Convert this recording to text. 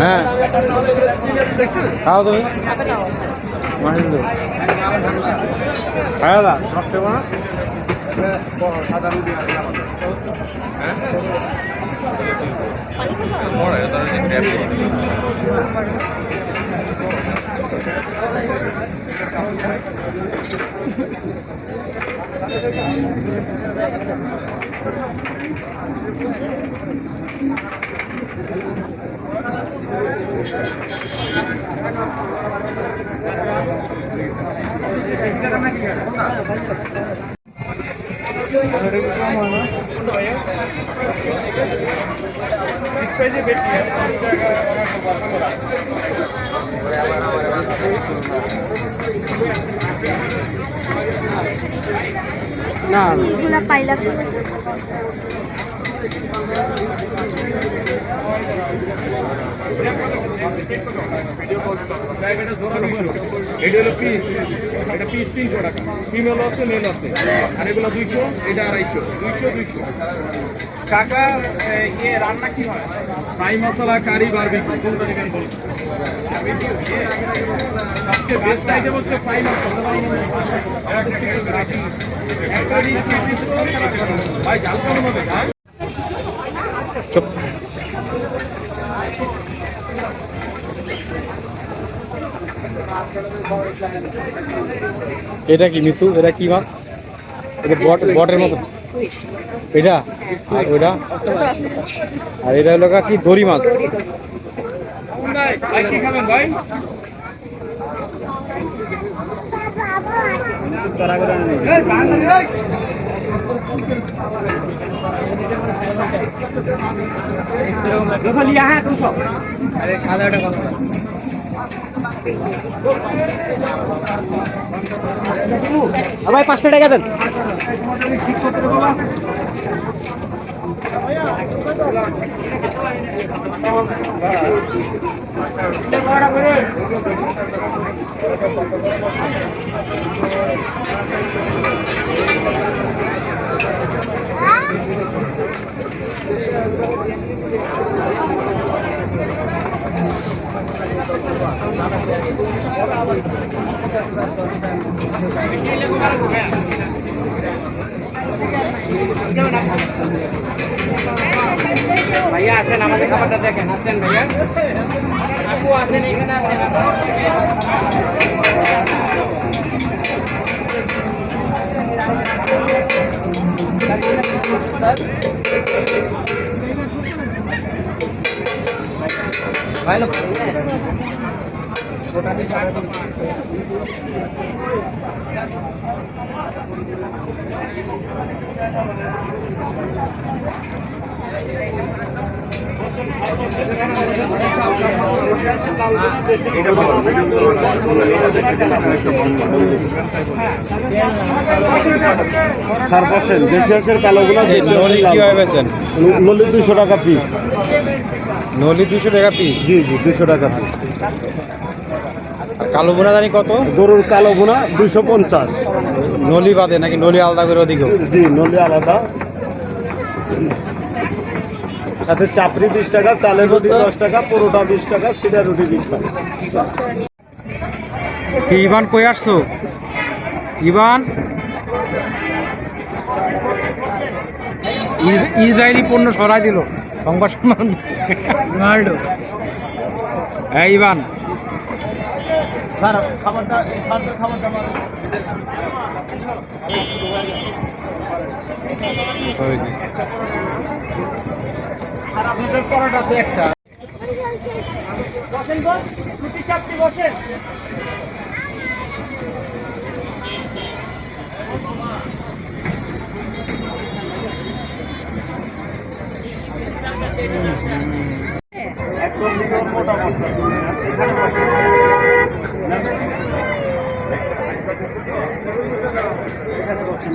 হ্যাঁ। খাও তুমি? মাহিন্দু খাওয়া দা নষ্ট না? না এগুলা পাইলা এটা পিস এটা পিস তিনশো টাকা। ফিমেল আছে মেল আছে। আর এগুলো দুইশো, এটা আড়াইশো, দুইশো কাকা ইয়ে রান্না কি কারি বারবিকিউ কোনটা নেবেন আইটেম হচ্ছে জাল চুপ এটা কি মিথু? এটা কি মাছ এটা বট বটের মতো। এটা? আর ওইটা? আর এটা হলো কি? দড়ি মাছ। সাদা ভাই পাঁচটা টাকা দেন। ভাইয়া আসেন আমাদের খাবারটা দেখেন আসেন ভাইয়া। আপু আসেন এখানে আসেন দেশি হাঁসের কালোগুলা কীভাবে। বেছেন নলি দুশো টাকা পিস নলি দুশো টাকা পিস জি জি দুশো টাকা পিস আর কালো বোনা জানি কত? গরুর কালো গুণা দুশো পঞ্চাশ। নলি বাদে নাকি নলি আলাদা করে ওদিকেও? জি নলি আলাদা। সাথে চাপড়ি বিশ টাকা চালের রুটি দশ টাকা পরোটা বিশ টাকা সিডা রুটি বিশ টাকা। ইভান কই আসছো? ইভান? ইস- ইসরায়েলি পণ্য সরাই দিল। সংবাদ সম্মেলন রোনাল্ডো। এই ইভান। স্যার খাবারটা স্যারদের খাবারটা আমার। আর আপনাদের পরোটা তো একটা। বসেন বস। ছুটি এখানে বসেন